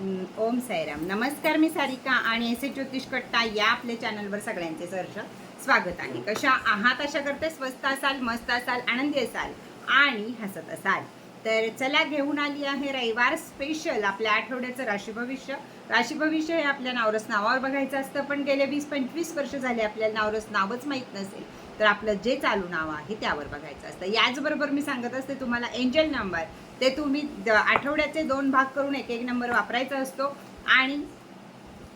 ओम साईराम. नमस्कार मी सारिका आणि S A ज्योतिष कट्टा या आपल्या चॅनलवर सगळ्यांचे सहर्ष स्वागत आहे. कशा आहात? अशा करते स्वस्त असाल मस्त असाल आनंदी असाल आणि हसत असाल. तर चला घेऊन आली आहे रविवार स्पेशल आपल्या आठवड्याचं राशी भविष्य. राशी भविष्य हे आपल्या नावरस नावावर बघायचं असतं पण गेले वीस पंचवीस वर्ष झाले आपल्याला नावरस नावच माहीत नसेल. तर आपलं जे चालू नाव आहे त्यावर बघायचं असतं. याचबरोबर मी सांगत असते तुम्हाला एंजल नंबर ते तुम्ही द- आठवड्याचे दोन भाग करून एक एक नंबर वापरायचा असतो. आणि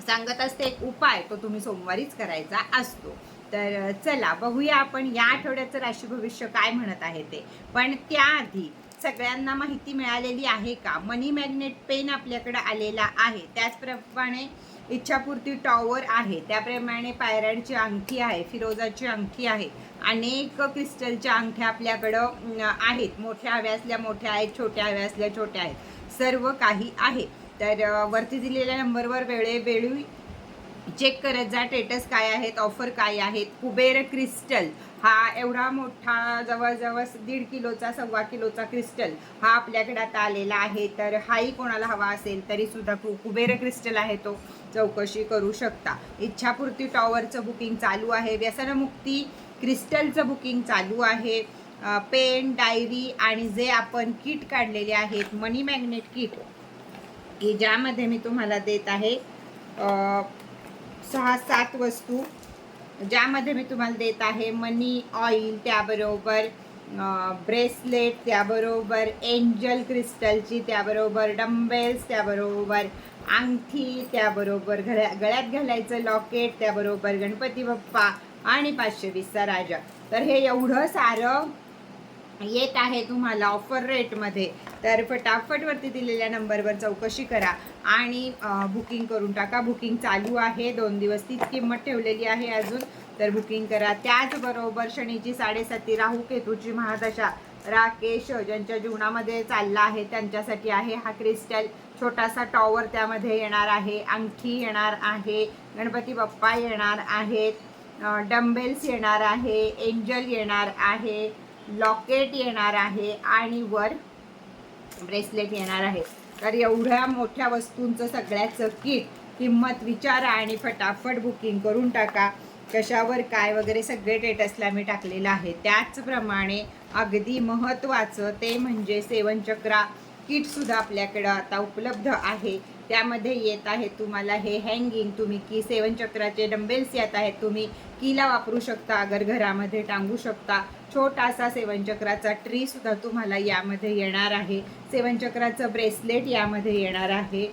सांगत असते एक उपाय तो तुम्ही सोमवारीच करायचा असतो. तर चला बघूया आपण या आठवड्याचं राशी भविष्य काय म्हणत आहे ते. पण त्याआधी सगळ्यांना माहिती मिळालेली आहे का? मनी मॅग्नेट पेन आपल्याकडे आलेला आहे. त्याचप्रमाणे इच्छापूर्ती टॉवर आहे. त्याप्रमाणे पायरॅडची अंगठी आहे फिरोजाची अंगठी आहे. अनेक क्रिस्टलच्या अंगठ्या आपल्याकडं आहेत. मोठ्या हव्या असल्या मोठ्या आहेत छोट्या हव्या असल्या छोट्या आहेत. सर्व काही आहे. तर वरती दिलेल्या नंबरवर वेळेवेळी चेक करत जा स्टेटस काय आहेत ऑफर काय आहेत. कुबेर क्रिस्टल हा एवढा मोठा जवळजवळ दीड किलोचा सव्वा किलोचा क्रिस्टल हा आपल्याकडे आता आलेला आहे. तर हाही कोणाला हवा असेल तरीसुद्धा कु कुबेर क्रिस्टल आहे तो. चौकशी करू शकता. इच्छापूर्ती टॉवरचं बुकिंग चालू आहे. व्यसनमुक्ती क्रिस्टलचं बुकिंग चालू आहे. पेन डायरी आणि जे आपण किट काढलेले आहेत मनी मॅग्नेट किट की ज्यामध्ये मी तुम्हाला देत आहे सहा सात वस्तू ज्यामध्ये मी तुम्हाला देत आहे मनी ऑइल त्याबरोबर ब्रेसलेट त्याबरोबर एंजल क्रिस्टलची त्याबरोबर डंबेल्स त्याबरोबर अंगठी त्याबरोबर घड्या गळ्यात घालायचं लॉकेट त्याबरोबर गणपती बाप्पा आणि पाचशे वीसचा राजा. तर हे एवढं सारं येत आहे तुम्हाला ऑफर रेटमध्ये तर फटाफटवरती दिलेल्या नंबरवर चौकशी करा आणि बुकिंग करून टाका. बुकिंग चालू आहे. दोन दिवस तीच किंमत ठेवलेली आहे अजून. तर बुकिंग करा. त्याचबरोबर शनीची साडेसाती राहू केतूची महादशा राकेश ज्यांच्या जीवनामध्ये चालला आहे त्यांच्यासाठी आहे हा क्रिस्टल छोटासा टॉवर त्यामध्ये येणार आहे अंगठी येणार आहे गणपती बाप्पा येणार आहेत डंबेल्स येणार आहे एंजल येणार आहे लॉकेट येणार आहे आणि वर ब्रेसलेट येणार आहे. तर एवढ्या मोठ्या वस्तूंचं सगळ्याचं किट किंमत विचारा आणि फटाफट बुकिंग करून टाका. कशावर काय वगैरे सगळे डेटसला मी टाकलेलं आहे. त्याचप्रमाणे अगदी महत्त्वाचं ते म्हणजे सेवनचक्रा. किटसुद्धा आपल्याकडं आता उपलब्ध आहे. त्यामध्ये येत आहे तुम्हाला हे हँगिंग तुम्ही की सेवन चक्राचे डंबेल्स येत आहेत. तुम्ही कीला वापरू शकता अगर घरामध्ये टांगू शकता. छोटासा सेवनचक्राचा ट्रीसुद्धा तुम्हाला यामध्ये येणार आहे. सेवनचक्राचं ब्रेसलेट यामध्ये येणार आहे.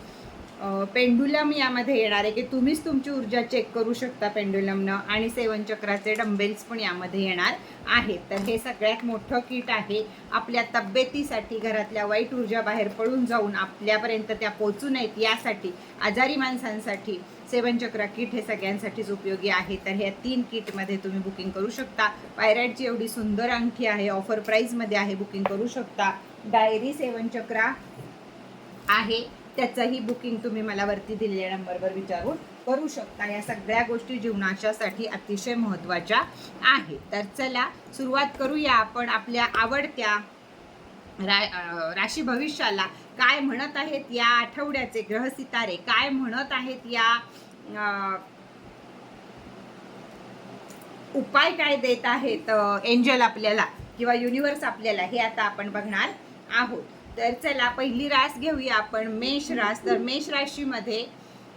पेंडुलम यामध्ये येणार आहे की तुम्हीच तुमची ऊर्जा चेक करू शकता पेंडुलमनं आणि सेवन चक्राचे डंबेल्स पण यामध्ये येणार आहेत. तर हे सगळ्यात मोठं किट आहे. आपल्या तब्येतीसाठी घरातल्या वाईट ऊर्जा बाहेर पडून जाऊन आपल्यापर्यंत त्या पोचू नयेत यासाठी आजारी माणसांसाठी सेवन चक्र किट हे सगळ्यांसाठीच उपयोगी आहे. तर ह्या तीन किटमध्ये तुम्ही बुकिंग करू शकता. पायरॅटची एवढी सुंदर अंगठी आहे ऑफर प्राईजमध्ये आहे बुकिंग करू शकता. डायरी सेवन चक्रा आहे. त्याचंही बुकिंग तुम्ही मला वरती दिलेल्या नंबरवर विचारून करू शकता. या सगळ्या गोष्टी जीवनाच्यासाठी अतिशय महत्त्वाच्या आहेत तर चला सुरुवात करूया आपण आपल्या आवडत्या रा राशी भविष्याला. काय म्हणत आहेत या आठवड्याचे ग्रह सितारे काय म्हणत आहेत या उपाय काय देत आहेत एंजल आपल्याला किंवा युनिवर्स आपल्याला? हे आता आपण बघणार आहोत. तर चला पहिली रास घेऊया आपण मेष रास. तर मेष राशीमध्ये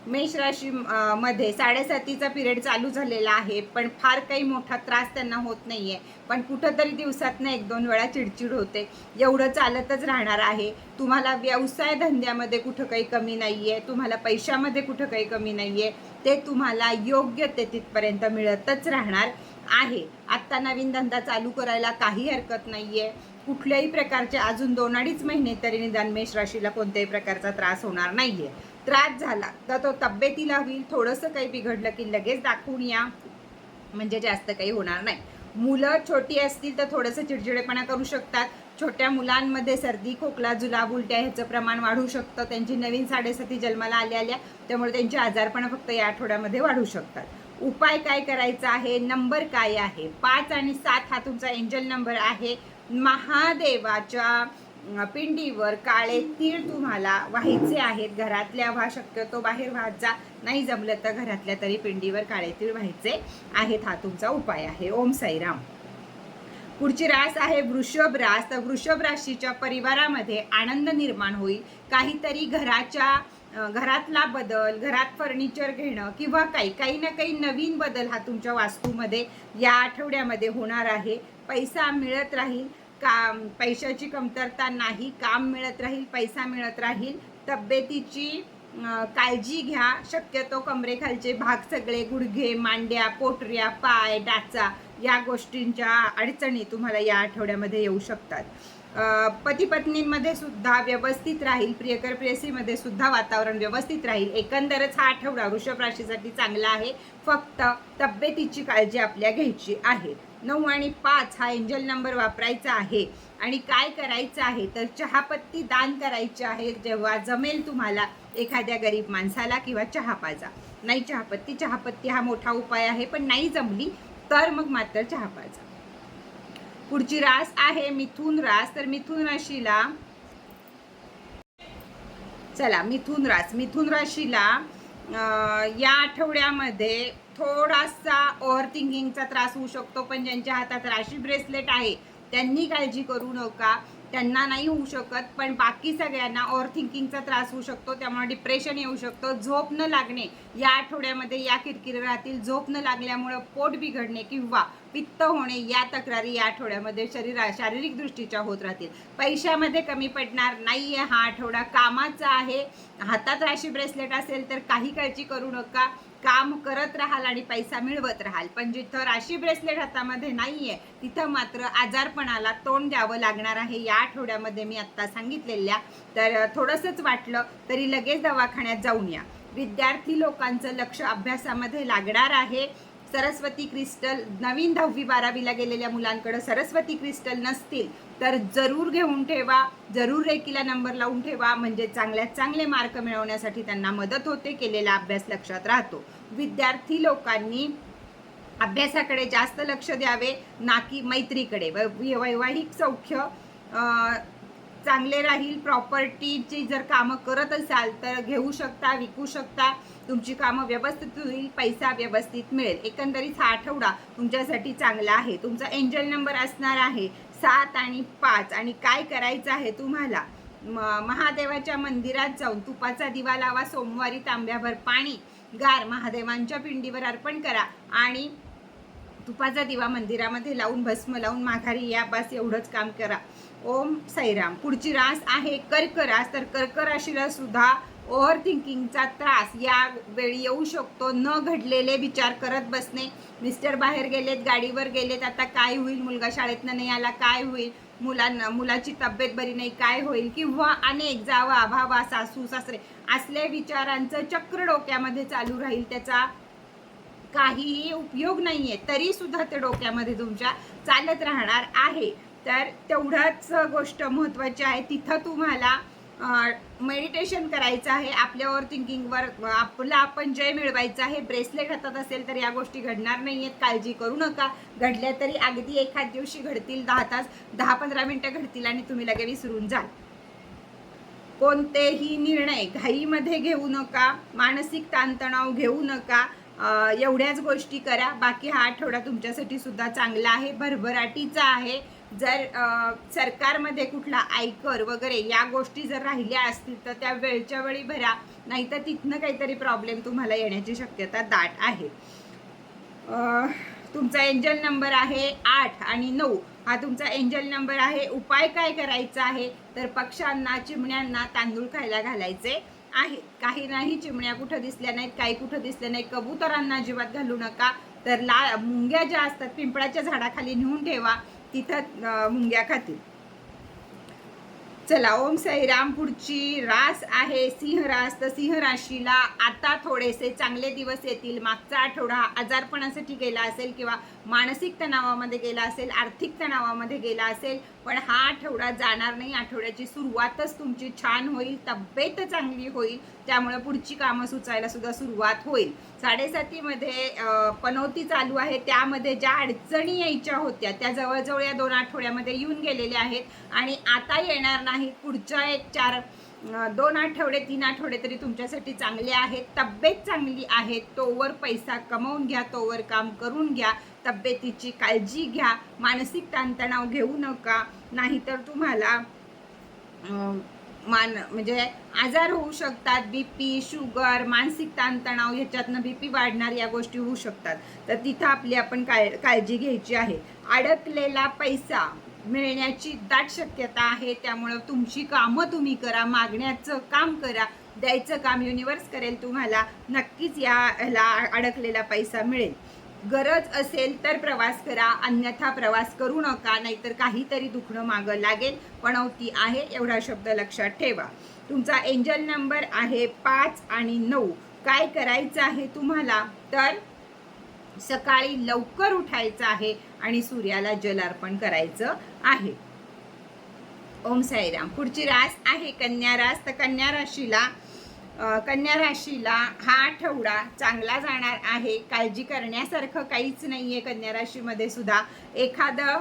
मेष राशी मध्ये साडेसातीचा पिरियड चालू झालेला आहे पण फार काही मोठा त्रास त्यांना होत नाही आहे पण कुठंतरी दिवसातनं एक दोन वेळा चिडचिड होते. एवढं चालतच राहणार आहे. तुम्हाला व्यवसाय धंद्यामध्ये कुठं काही कमी नाही आहे तुम्हाला पैशामध्ये कुठं काही कमी नाही आहे ते तुम्हाला योग्य ते तिथपर्यंत मिळतच राहणार. आहे. आत्ता नवीन धंदा चालू करायला काही हरकत नाहीये. कुठल्याही प्रकारचे अजून दोन अडीच महिने तरी निदान मेष राशीला कोणत्याही प्रकारचा त्रास होणार नाहीये. त्रास झाला तर तो तब्येतीला होईल. थोडंसं काही बिघडलं की लगेच दाखवून या. म्हणजे जास्त काही होणार नाही. मुलं छोटी असतील तर थोडंसं चिडचिडेपणा करू शकतात. छोट्या मुलांमध्ये सर्दी खोकला जुलाब उलट्या ह्याचं प्रमाण वाढू शकतं. त्यांची नवीन साडेसाती जन्माला आल्या आल्या त्यामुळे त्यांचे आजारपणा फक्त या आठवड्यामध्ये वाढू शकतात. उपाय काय करायचा आहे? नंबर काय आहे? पाच आणि सात हा तुमचा एंजल नंबर आहे. महादेवाच्या पिंडीवर काळे तीळ तुम्हाला व्हायचे आहेत. घरातल्या व्हा शक्यतो बाहेर वाहत जा. नाही जमलं तर घरातल्या तरी पिंडीवर काळे तीळ व्हायचे आहेत हा तुमचा उपाय आहे. ओम साईराम. पुढची रास आहे वृषभ रास. तर वृषभ राशीच्या परिवारामध्ये आनंद निर्माण होईल. काहीतरी घराच्या घरातला बदल घरात फर्निचर घेणं किंवा काही काही ना काही नवीन बदल हा तुमच्या वास्तूमध्ये या आठवड्यामध्ये होणार आहे. पैसा मिळत राहील काम पैशाची कमतरता नाही काम मिळत राहील पैसा मिळत राहील. तब्येतीची काळजी घ्या. शक्यतो कमरेखालचे भाग सगळे गुडघे मांड्या पोटऱ्या पाय डाचा या गोष्टींच्या अडचणी तुम्हाला या आठवड्यामध्ये येऊ शकतात. पती पत्नींमध्ये सुद्धा व्यवस्थित राहील प्रियकर प्रेयसीमध्ये सुद्धा वातावरण व्यवस्थित राहील. एकंदरच हा आठवडा वृषभ राशीसाठी चांगला आहे. फक्त तब्येतीची काळजी आपल्या घ्यायची आहे. नऊ आणि पाच हा एंजल नंबर वापरायचा आहे. आणि काय करायचं आहे? तर चहापत्ती दान करायची आहे. जेव्हा जमेल तुम्हाला एखाद्या गरीब माणसाला किंवा चहापाजा. नाही चहापत्ती चहापत्ती हा मोठा उपाय आहे पण नाही जमली तर मग मात्र चहापाजा. पुढची रास आहे मिथुन रास. तर मिथुन राशीला चला मिथुन रास. मिथुन राशीला या आठवड्यामध्ये थोडासा ओव्हर थिंकिंगचा त्रास होऊ शकतो पण ज्यांच्या हातात राशी ब्रेसलेट आहे त्यांनी काळजी करू नका. त्यांना नाही होऊ शकत पण बाकी सगळ्यांना ओव्हर थिंकिंगचा त्रास होऊ शकतो त्यामुळे डिप्रेशन येऊ शकतो. झोप न लागणे या आठवड्यामध्ये या किरकिर राहतील झोप न लागल्यामुळं पोट बिघडणे किंवा पित्त होणे या तक्रारी या आठवड्यामध्ये शरीरा शारीरिक दृष्टीच्या होत राहतील. पैशामध्ये कमी पडणार नाही आहे हा आठवडा. कामाचा आहे. हातात राशी ब्रेसलेट असेल तर काही काळजी करू नका. काम करत राहाल आणि पैसा मिळवत राहाल. पण जिथं राशी ब्रेसलेट हातामध्ये नाही आहे तिथं मात्र आजारपणाला तोंड द्यावं लागणार आहे. या आठवड्यामध्ये मी आत्ता सांगितलेल्या तर थोडंसंच वाटलं तरी लगेच दवाखान्यात जाऊन या. विद्यार्थी लोकांचं लक्ष अभ्यासामध्ये लागणार आहे. सरस्वती क्रिस्टल नवीन दहावी बारावीला गेलेल्या मुलांकडं सरस्वती क्रिस्टल नसतील तर जरूर घेऊन ठेवा जरूर रेकीला नंबर लावून ठेवा. म्हणजे चांगल्यात चांगले मार्क मिळवण्यासाठी त्यांना मदत होते केलेला अभ्यास लक्षात राहतो. विद्यार्थी लोकांनी अभ्यासाकडे जास्त लक्ष द्यावे ना की मैत्रीकडे. व वैवाहिक सौख्य चांगले राहील प्रॉपर्टीची जर कामं करत असाल तर घेऊ शकता विकू शकता. तुमची कामं व्यवस्थित होईल पैसा व्यवस्थित मिळेल. एकंदरीत हा आठवडा तुमच्यासाठी चांगला आहे. तुमचा एंजल नंबर असणार आहे सात आणि पाच. आणि काय करायचं आहे तुम्हाला? म- महादेवाच्या मंदिरात जाऊन तुपाचा दिवा लावा सोमवारी तांब्याभर पाणी गार महादेवांच्या पिंडीवर अर्पण करा आणि तुपाचा दिवा मंदिरामध्ये लावून भस्म लावून माघारी या बस एवढंच काम करा. ओम सैराम. पुढची रास आहे कर्क रास तर कर्क राशीला सुद्धा ओव्हर थिंकिंगचा त्रास. या वेळी येऊ शकतो. न घडलेले विचार करत बसणे. मिस्टर बाहेर गेलेत गाडीवर गेलेत. आता काय होईल? मुलगा शाळेतनं नाही आला. काय होईल? मुलांना मुलाची तब्येत बरी नाही. काय होईल? किंवा अनेक जावा भावा सासू सासरे असल्या विचारांचं चक्र डोक्यामध्ये चालू राहील. त्याचा काहीही उपयोग नाही आहे तरीसुद्धा ते डोक्यामध्ये तुमच्या चालत राहणार आहे. तर तेवढाच गोष्ट महत्वाची आहे. तिथं तुम्हाला मेडिटेशन करायचं आहे. आपल्या थिंकिंगवर आपला आपण जय मिळवायचं आहे. ब्रेसलेट हातात असेल तर या गोष्टी घडणार नाही आहेत काळजी करू नका. घडल्या तरी अगदी एखाद दिवशी घडतील दहा तास दहा पंधरा मिनटं घडतील आणि तुम्ही लगे विसरून जाल. कोणतेही निर्णय घाईमध्ये घेऊ नका. मानसिक ताणतणाव घेऊ नका. एवढ्याच गोष्टी करा. बाकी हा आठवडा तुमच्यासाठी सुद्धा चांगला आहे. भरभराटीचा आहे. जर सरकारमध्ये कुठला आयकर वगैरे या गोष्टी जर राहिल्या असतील तर त्या वेळच्या वेळी भरा. नाहीतर तिथनं काहीतरी प्रॉब्लेम तुम्हाला येण्याची शक्यता दाट आहे. तुमचा एंजल नंबर आहे आठ आणि नऊ. हा तुमचा एंजल नंबर आहे. उपाय काय करायचा आहे? तर पक्ष्यांना चिमण्यांना तांदूळ खायला घालायचे आहेत काही नाही चिमण्या कुठं दिसल्या नाहीत काही कुठं दिसल्या नाही कबुतरांना अजिबात घालू नका. तर ला मुंग्या ज्या असतात पिंपळाच्या झाडाखाली नेऊन ठेवा. तिथं मुंग्या खातील. चला ओम साईराम पुढची रास आहे सिंह रास तर सिंह राशीला आता थोडेसे चांगले दिवस येतील. मागचा आठवडा आजारपणासाठी गेला असेल किंवा मानसिक तणावामध्ये गेला असेल आर्थिक तणावामध्ये गेला असेल पण हा आठवडा जाणार नाही. आठवड्याची सुरुवातच तुमची छान होईल तब्येत चांगली होईल त्यामुळे पुढची कामं सुचायला सुद्धा सुरुवात होईल. साडेसातीमध्ये पनवती पनौती चालू आहे. त्यामध्ये ज्या अडचणी यायच्या होत्या त्या जवळजवळ या दोन आठवड्यामध्ये येऊन गेलेल्या आहेत. आणि आता येणार नाही पुढच्या एक चार दोन आठवडे तीन आठवडे तरी तुमच्यासाठी चांगले आहेत. तब्येत चांगली आहे. तोवर पैसा कमवून घ्या तोवर काम करून घ्या. तब्येतीची काळजी घ्या मानसिक ताणतणाव घेऊ नका नाहीतर तुम्हाला मान म्हणजे आजार होऊ शकतात बीपी शुगर मानसिक ताणतणाव ह्याच्यातनं बीपी वाढणार या गोष्टी होऊ शकतात. तर तिथं आपली आपण काळ काळजी घ्यायची आहे. अडकलेला पैसा मिळण्याची दाट शक्यता आहे त्यामुळं तुमची कामं तुम्ही करा मागण्याचं काम करा द्यायचं काम युनिवर्स करेल तुम्हाला नक्कीच या ह्याला अडकलेला पैसा मिळेल. गरज असेल तर प्रवास करा अन्यथा प्रवास करू नका नाहीतर काहीतरी दुखणं मागं लागेल. पणवती आहे एवढा शब्द लक्षात ठेवा. तुमचा एंजल नंबर आहे पाच आणि नऊ. काय करायचं आहे तुम्हाला? तर सकाळी लवकर उठायचं आहे आणि सूर्याला जलार्पण करायचं आहे. ओम साईराम. पुढची रास आहे कन्या रास. तर कन्या राशीला कन्या राशीला हा आठवडा चांगला जाणार आहे. काळजी करण्यासारखं काहीच नाहीये कन्या राशीमध्ये सुद्धा. एखादं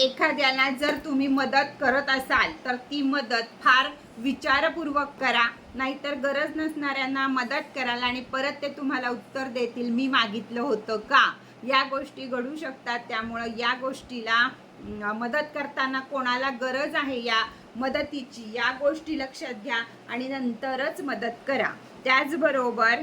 एखाद्याला जर तुम्ही मदत करत असाल तर ती मदत फार विचारपूर्वक करा. नाहीतर गरज नसणाऱ्यांना मदत कराल आणि परत ते तुम्हाला उत्तर देतील मी मागितलं होतं का? या गोष्टी घडू शकतात. त्यामुळं या गोष्टीला मदत करताना कोणाला गरज आहे या मदतीची. या गोष्टी लक्षात घ्या आणि नंतरच मदत करा. त्याचबरोबर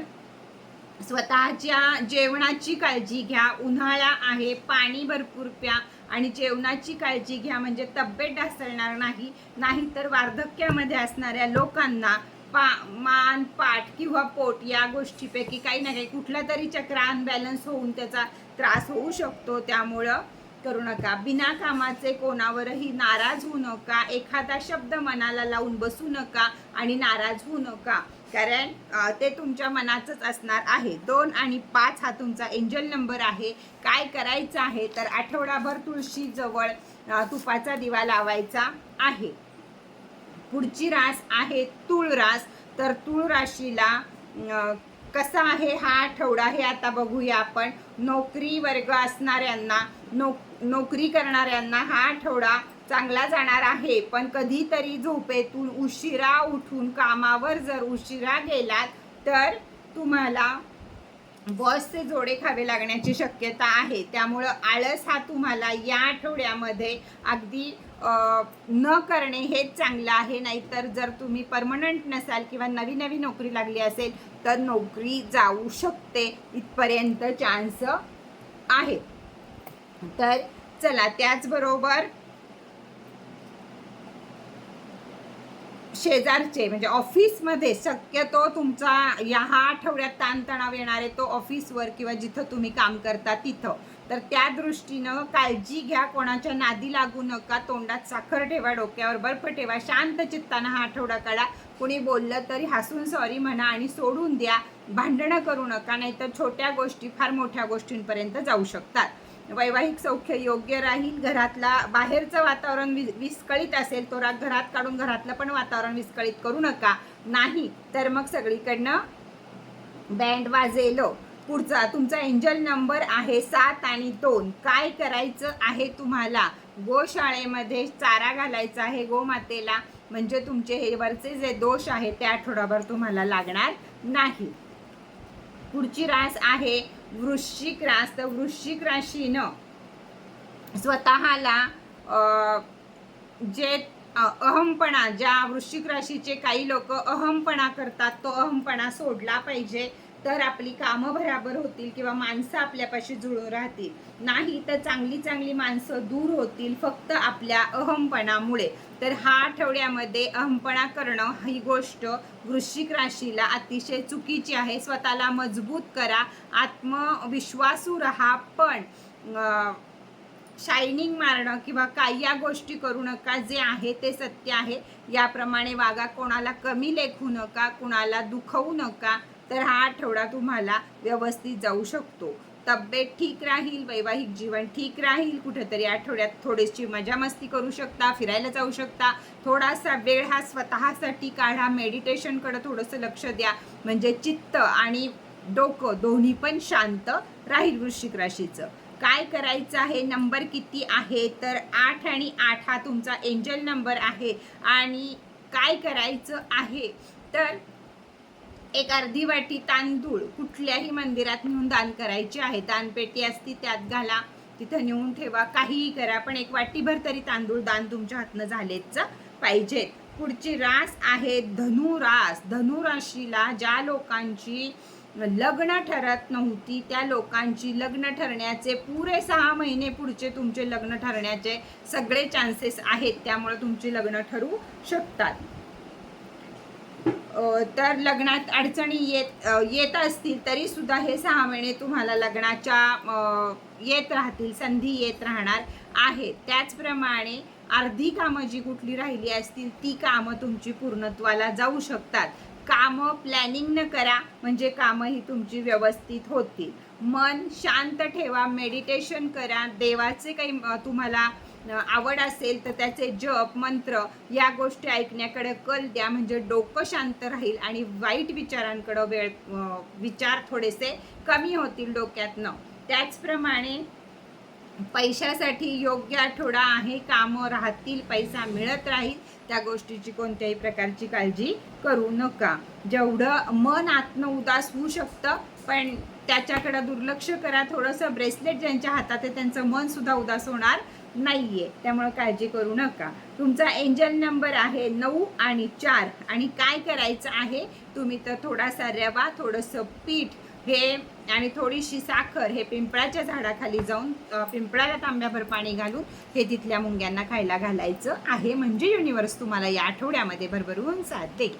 स्वतःच्या जेवणाची काळजी घ्या. उन्हाळा आहे पाणी भरपूर प्या आणि जेवणाची काळजी घ्या. म्हणजे तब्येत ढासळणार नाही नाहीतर वार्धक्यामध्ये असणाऱ्या लोकांना पा मान पाठ किंवा पोट या गोष्टीपैकी काही ना काही कुठला तरी चक्र अनबॅलन्स होऊन त्याचा त्रास होऊ शकतो. त्यामुळं करू नका. बिना कामाचे कोणावरही नाराज होऊ नका. एखादा शब्द मनाला लावून बसू नका आणि नाराज होऊ नका. कारण ते तुमच्या मनाचंच असणार आहे. दोन आणि पाच हा तुमचा एंजल नंबर आहे. काय करायचं आहे? तर आठवडाभर तुळशीजवळ तुपाचा दिवा लावायचा आहे. पुढची रास आहे तुळ रास. तर तुळ राशीला कसा आहे हा आठवडा हे आता बघूया आपण. नोकरी वर्ग असणाऱ्यांना नोक नोकरी करणाऱ्यांना हा आठवडा चांगला जाणार आहे. पण कधीतरी झोपेतून उशिरा उठून कामावर जर उशिरा गेलात तर तुम्हाला बॉसचे जोडे खावे लागण्याची शक्यता आहे. त्यामुळं आळस हा तुम्हाला या आठवड्यामध्ये अगदी न करणे हेच चांगलं आहे. नाहीतर जर तुम्ही परमनंट नसाल किंवा नवी नवी नोकरी लागली असेल तर नोकरी जाऊ शकते. इथपर्यंत चान्स आहे. तर चला त्याचबरोबर शेजारचे म्हणजे ऑफिसमध्ये शक्यतो तुमचा या हा आठवड्यात ताणतणाव येणार आहे तो ऑफिसवर किंवा जिथं तुम्ही काम करता तिथं. तर त्या दृष्टीनं काळजी घ्या कोणाच्या नादी लागू नका तोंडात साखर ठेवा डोक्यावर बर्फ ठेवा शांत चित्तानं हा आठवडा काढा. कुणी बोललं तरी हसून सॉरी म्हणा आणि सोडून द्या. भांडणं करू नका नाहीतर छोट्या गोष्टी फार मोठ्या गोष्टींपर्यंत जाऊ शकतात. वैवाहिक सौख्य योग्य राहील घरातला बाहेरचं वातावरण वि विस्कळीत असेल तो राग घरात काढून घरातलं पण वातावरण विस्कळीत करू नका. नाही तर मग सगळीकडनं बँड वाजेल. पुढचा तुमचा एंजल नंबर आहे सात आणि दोन. काय करायचं आहे तुम्हाला? गोशाळेमध्ये चारा घालायचा आहे गोमातेला म्हणजे तुमचे हे वरचे जे दोष आहे ते आठवडाभर तुम्हाला लागणार नाही. पुढची रास आहे वृश्चिक रास तर वृश्चिक राशीनं स्वतःला जे अहमपणा ज्या वृश्चिक राशीचे काही लोक अहमपणा करतात तो अहमपणा सोडला पाहिजे. तर आपली कामं बराबर होतील किंवा माणसं आपल्यापाशी जुळून राहतील. नाही तर चांगली चांगली माणसं दूर होतील फक्त आपल्या अहमपणामुळे तर हा आठवड्यामध्ये अहमपणा करणं ही गोष्ट वृश्चिक राशीला अतिशय चुकीची आहे. स्वतःला मजबूत करा आत्मविश्वासू राहा पण शायनिंग मारणं किंवा काही या गोष्टी करू नका. जे आहे ते सत्य आहे. याप्रमाणे वागा. कोणाला कमी लेखू नका कुणाला दुखवू नका. तर हा आठवडा तुम्हाला व्यवस्थित जाऊ शकतो. तब्येत ठीक राहील वैवाहिक जीवन ठीक राहील कुठेतरी आठवड्यात थोडीशी मजा मस्ती करू शकता फिरायला जाऊ शकता. थोडासा वेळ हा स्वतःसाठी काढा मेडिटेशनकडे थोडंसं लक्ष द्या. म्हणजे चित्त आणि डोकं दोन्ही पण शांत राहील वृश्चिक राशीचं. काय करायचं आहे? नंबर किती आहे? तर आठ आणि आठ हा तुमचा एंजल नंबर आहे. आणि काय करायचं आहे? तर एक अर्धी वाटी तांदूळ कुठल्याही मंदिरात नेऊन दान करायची आहे. दानपेटी असती त्यात घाला. तिथं नेऊन ठेवा. काहीही करा. पण एक वाटीभर तरी तांदूळ दान तुमच्या हातनं झालेच पाहिजे. पुढची रास आहे धनुरास. धनुराशीला ज्या लोकांची लग्न ठरत नव्हती त्या लोकांची लग्न ठरण्याचे पुरे सहा महिने पुढचे तुमचे लग्न ठरण्याचे सगळे चान्सेस आहेत. त्यामुळे तुमची लग्न ठरू शकतात. तर लग्नात अडचणी येत येत असतील तरी सुद्धा हे सहा महिने तुम्हाला लग्नाच्या येत राहतील संधी येत राहणार आहेत. त्याचप्रमाणे अर्धी कामं जी कुठली राहिली असतील ती कामं तुमची पूर्णत्वाला जाऊ शकतात. कामं प्लॅनिंग न करा म्हणजे कामं ही तुमची व्यवस्थित होतील. मन शांत ठेवा मेडिटेशन करा. देवाचे काही तुम्हाला आवड असेल तर त्याचे जप मंत्र या गोष्टी ऐकण्याकडे कल द्या. म्हणजे डोकं शांत राहील आणि वाईट विचारांकडं वेळ विचार थोडेसे कमी होतील डोक्यातनं. त्याचप्रमाणे पैशासाठी योग्य आठवडा आहे कामं राहतील पैसा मिळत राहील त्या गोष्टीची कोणत्याही प्रकारची काळजी करू नका. जेवढं मन आत्म उदास होऊ शकतं पण त्याच्याकडं दुर्लक्ष करा. थोडंसं ब्रेसलेट ज्यांच्या हातात आहे त्यांचं मन सुद्धा उदास होणार नाहीये. त्यामुळे काळजी करू नका. तुमचा एंजल नंबर आहे नऊ आणि चार. आणि काय करायचं आहे? तुम्ही तर थोडासा रवा थोडंसं पीठ हे आणि थोडीशी साखर हे पिंपळाच्या झाडाखाली जाऊन पिंपळाला तांब्याभर पाणी घालून हे तिथल्या मुंग्यांना खायला घालायचं आहे. म्हणजे युनिवर्स तुम्हाला या आठवड्यामध्ये भरभरून साथ देईल.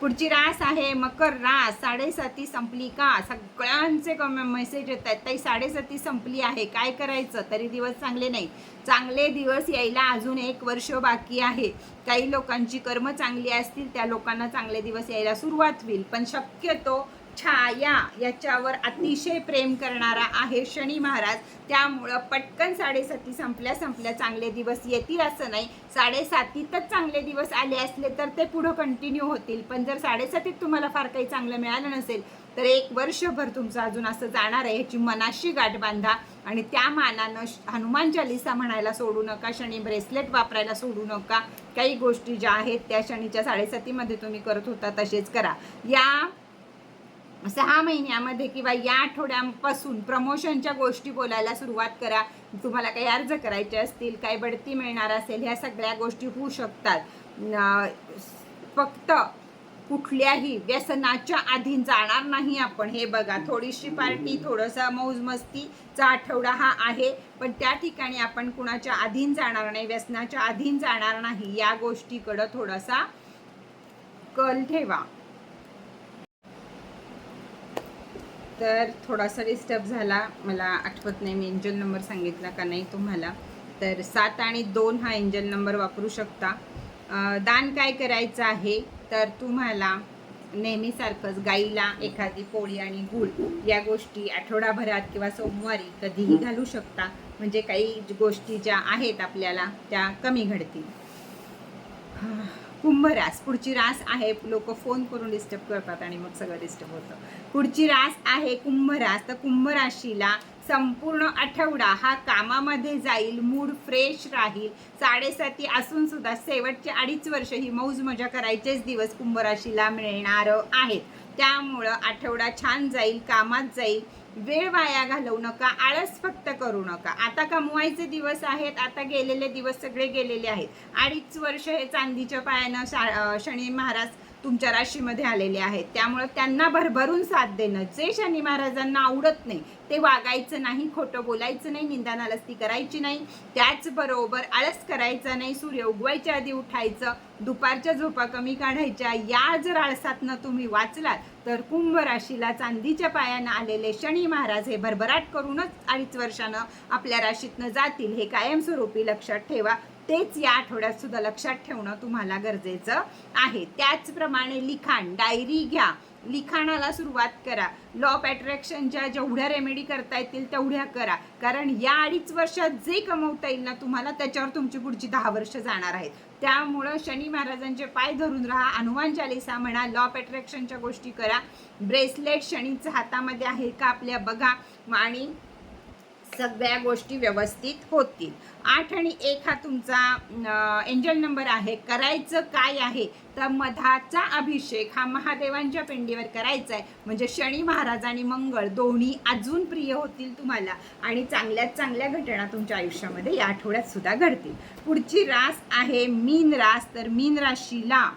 पुढची रास आहे मकर रास. साडेसाती संपली का? सगळ्यांचे मेसेज येत आहेत. ताई साडेसाती संपली आहे. काय करायचं? तरी दिवस चांगले नाही. चांगले दिवस यायला अजून एक वर्ष बाकी आहे. काही लोकांची कर्म चांगली असतील त्या लोकांना चांगले दिवस यायला सुरुवात होईल. पण शक्यतो छाया याच्यावर अतिशय प्रेम करणारा आहे शनी महाराज. त्यामुळं पटकन साडेसाती संपल्या संपल्या. चांगले दिवस येतील असं नाही. साडेसातीतच चांगले दिवस आले असले तर ते पुढं कंटिन्यू होतील. पण जर साडेसातीत तुम्हाला फार काही चांगलं मिळालं नसेल तर एक वर्षभर तुमचं अजून असं जाणार आहे ह्याची मनाशी गाठ बांधा. आणि त्या मानानं हनुमान चालिसा म्हणायला सोडू नका शनी ब्रेसलेट वापरायला सोडू नका. काही गोष्टी ज्या आहेत त्या शनीच्या साडेसातीमध्ये तुम्ही करत होता तसेच करा. या सहा महिन्यामध्ये किंवा या आठवड्यापासून प्रमोशनच्या गोष्टी बोलायला सुरुवात करा. तुम्हाला काही अर्ज करायचे असतील काही बढती मिळणार असेल ह्या सगळ्या गोष्टी होऊ शकतात. फक्त कुठल्याही व्यसनाच्या अधीन जाणार नाही आपण. हे बघा थोडीशी पार्टी थोडंसं मौजमस्तीचा आठवडा हा आहे. पण त्या ठिकाणी आपण कुणाच्या अधीन जाणार नाही व्यसनाच्या अधीन जाणार नाही. या गोष्टीकडं थोडासा कल ठेवा. तर थोडासा डिस्टर्ब झाला. मला आठवत नाही मी एंजल नंबर सांगितला का नाही तुम्हाला. तर सात आणि दोन हा एंजल नंबर वापरू शकता. दान काय करायचं आहे? तर तुम्हाला नेहमीसारखंच गाईला एखादी पोळी आणि गूळ या गोष्टी आठवडाभरात किंवा सोमवारी कधीही घालू शकता. म्हणजे काही गोष्टी ज्या आहेत आपल्याला त्या कमी घडतील. कुंभरास पुढची रास आहे लोक फोन करून डिस्टर्ब करतात आणि मग सगळं डिस्टर्ब होतं. पुढची रास आहे कुंभरास तर कुंभ राशीला संपूर्ण आठवडा हा कामामध्ये जाईल मूड फ्रेश राहील. साडेसाती असून सुद्धा शेवटचे अडीच वर्ष ही मौज मजा करायचेच दिवस कुंभराशीला मिळणार आहेत. त्यामुळं आठवडा छान जाईल कामात जाईल. वेळ वाया घालवू नका आळस फक्त करू नका. आता कमवायचे दिवस आहेत आता गेलेले दिवस सगळे गेलेले आहेत. अडीच वर्ष हे चांदीच्या पायानं शा शनी महाराज तुमच्या राशीमध्ये आलेले आहेत. त्यामुळं त्यांना भरभरून साथ देणं. जे शनी महाराजांना आवडत नाही ते वागायचं नाही खोटं बोलायचं नाही निंदानालस्ती करायची नाही. त्याचबरोबर आळस करायचा नाही सूर्य उगवायच्या आधी उठायचं दुपारच्या झोपा कमी काढायच्या. या जर आळसातनं तुम्ही वाचलात तर कुंभ राशीला चांदीच्या पायानं आलेले शनी महाराज हे भरभराट करूनच अडीच वर्षानं आपल्या राशीतनं जातील हे कायमस्वरूपी लक्षात ठेवा. तेच या आठवड्यात सुद्धा लक्षात ठेवणं तुम्हाला गरजेचं आहे. त्याचप्रमाणे लिखाण डायरी घ्या. लिखाणाला सुरुवात करा. लॉ ऑफ अट्रॅक्शनच्या जेवढ्या रेमेडी करता येतील तेवढ्या करा. कारण या अडीच वर्षात जे कमवता येईल ना तुम्हाला त्याच्यावर तुमची पुढची दहा वर्ष जाणार आहेत. त्यामुळं शनी महाराजांचे पाय धरून राहा. हनुमान चालिसा म्हणा लॉ ऑफ अट्रॅक्शनच्या गोष्टी करा. ब्रेसलेट शनीचं हातामध्ये आहे का आपल्या? बघा. आणि सगळ्या गोष्टी व्यवस्थित होतील. आठ आणि एक हा तुमचा एंजल नंबर आहे. करायचं काय आहे? तर मधाचा अभिषेक हा महादेवांच्या पिंडीवर करायचा आहे म्हणजे शनी महाराज आणि मंगळ दोन्ही अजून प्रिय होतील तुम्हाला आणि चांगल्यात चांगल्या घटना तुमच्या आयुष्यामध्ये या आठवड्यात सुद्धा घडतील. पुढची रास आहे मीन रास. तर मीन राशीला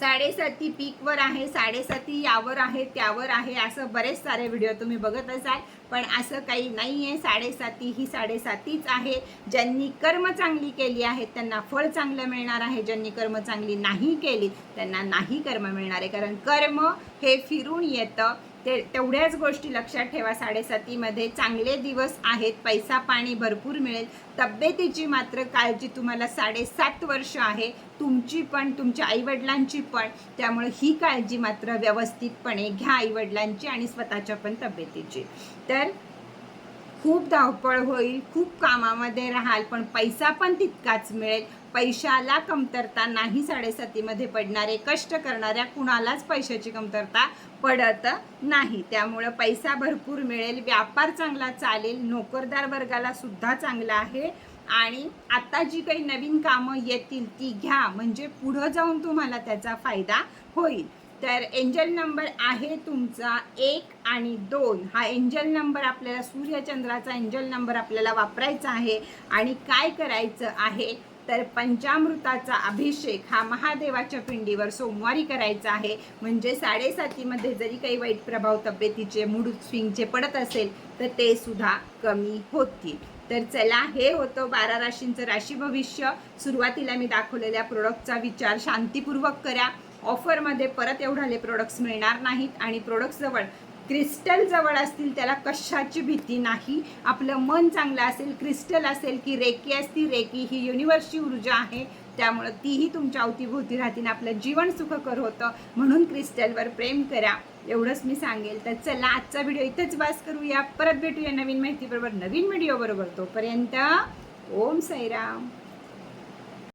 साडेसाती पीकवर आहे साडेसाती यावर आहे त्यावर आहे असं बरेच सारे व्हिडिओ तुम्ही बघत असाल. पण असं काही नाही आहे साडेसाती ही साडेसातीच आहे. ज्यांनी कर्म चांगली केली आहेत त्यांना फळ चांगलं मिळणार आहे. ज्यांनी कर्म चांगली नाही केली त्यांना नाही कर्म मिळणार आहे. कारण कर्म हे फिरून येतं. ते तेवढ्याच गोष्टी लक्षात ठेवा. साडेसातीमध्ये चांगले दिवस आहेत पैसा पाणी भरपूर मिळेल. तब्येतीची मात्र काळजी तुम्हाला साडेसात वर्ष आहे. तुमची पण तुमच्या आईवडिलांची पण. त्यामुळे ही काळजी मात्र व्यवस्थितपणे घ्या आईवडिलांची आणि स्वतःच्या पण तब्येतीची. तर खूप धावपळ होईल खूप कामामध्ये राहाल पण पैसा पण तितकाच मिळेल. पैशाला कमतरता नाही साडेसातीमध्ये पडणारे कष्ट करणाऱ्या कुणालाच पैशाची कमतरता पडत नाही. त्यामुळं पैसा भरपूर मिळेल व्यापार चांगला चालेल नोकरदार वर्गाला सुद्धा चांगला आहे. आणि आता जी काही नवीन कामं येतील ती घ्या म्हणजे पुढं जाऊन तुम्हाला त्याचा फायदा होईल. तर एंजल नंबर आहे तुमचा एक आणि दोन. हा एंजल नंबर आपल्याला सूर्यचंद्राचा एंजल नंबर आपल्याला वापरायचा आहे. आणि काय करायचं आहे? तर पंचामृताचा अभिषेक हा महादेवाच्या पिंडीवर सोमवारी करायचा आहे. म्हणजे साडेसातीमध्ये जरी काही वाईट प्रभाव तब्येतीचे मूड स्विंगचे पडत असेल तर ते सुद्धा कमी होतील. तर चला हे होतं बारा राशींचं राशी भविष्य. सुरुवातीला मी दाखवलेल्या प्रोडक्टचा विचार शांतीपूर्वक करा. ऑफरमध्ये परत एवढाले प्रोडक्ट्स मिळणार नाहीत आणि प्रोडक्ट्सजवळ क्रिस्टल जवळ असतील त्याला कशाची भीती नाही. आपलं मन चांगलं असेल क्रिस्टल असेल की रेकी असती रेकी ही युनिव्हर्सची ऊर्जा आहे. त्यामुळं तीही तुमच्या अवतीभोवती राहतील आपलं जीवन सुखकर होतं. म्हणून क्रिस्टलवर प्रेम करा. एवढंच मी सांगेल. तर चला आजचा व्हिडिओ इथंच वास करूया. परत भेटूया नवीन माहितीबरोबर नवीन व्हिडिओ बरोबर. तोपर्यंत ओम साईराम.